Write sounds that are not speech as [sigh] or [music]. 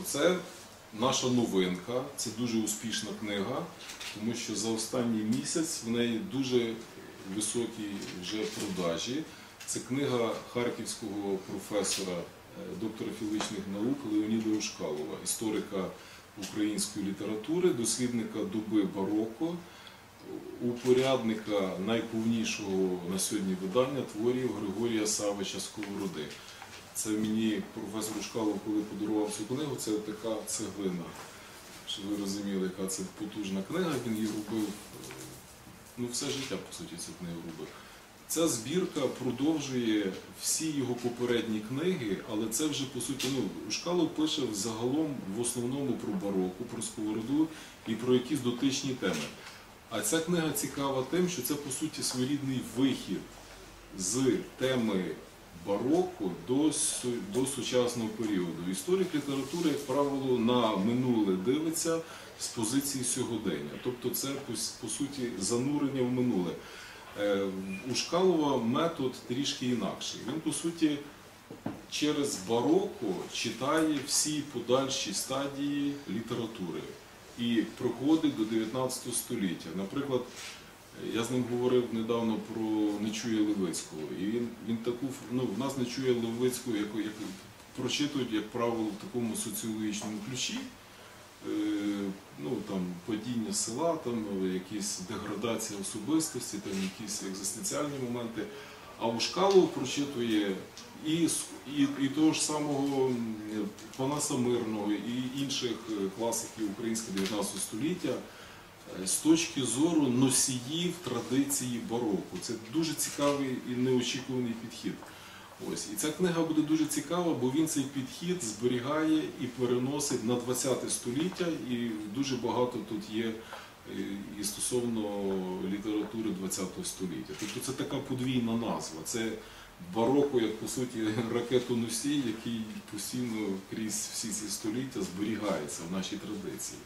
Оце наша новинка, це дуже успішна книга, тому що за останній місяць в неї дуже високі вже продажі. Це книга харківського професора, е, доктора філологічних наук Леоніда Ушкалова, історика української літератури, дослідника доби бароко, упорядника найповнішого на сьогодні видання творів Григорія Савича Сковороди. Це мені професор Ушкалов, коли подарував цю книгу, це така цеглина. Щоб ви розуміли, яка це потужна книга, він її робив е, ну, все життя, по суті, цю книгу робив. Ця збірка продовжує всі його попередні книги, але це вже по суті, ну, Ушкалов пише загалом в основному про бароко, про сковороду і про якісь дотичні теми. А ця книга цікава тим, що це по суті своєрідний вихід з теми бароко до, до сучасного періоду. Історик літератури, як правило, на минуле дивиться з позиції сьогодення. Тобто це по, суті занурення в минуле. Е, У Шкалова метод трішки інакший. Він, по суті, через бароко читає всі подальші стадії літератури і проходить до 19 століття. Наприклад, я з ним говорив недавно про Нечуя Левицького, і він, він таку ну, в нас Нечуя Левицького, як, як прочитують, як правило, в такому соціологічному ключі. Е, ну там падіння села, там е, якісь деградація особистості, там якісь екзистенціальні моменти. А Ушкалов прочитує і, і, і того ж самого Панаса Мирного, і інших е, класиків українського 19 століття з точки зору носіїв традиції бароко. Це дуже цікавий і неочікуваний підхід. Ось і ця книга буде дуже цікава, бо він цей підхід зберігає і переносить на 20 століття, і дуже багато тут є е, і стосовно літератури 20 століття. Тобто це така подвійна назва. Це бароко, як по суті, [laughs] ракетоносій, який постійно крізь всі ці століття зберігається в нашій традиції.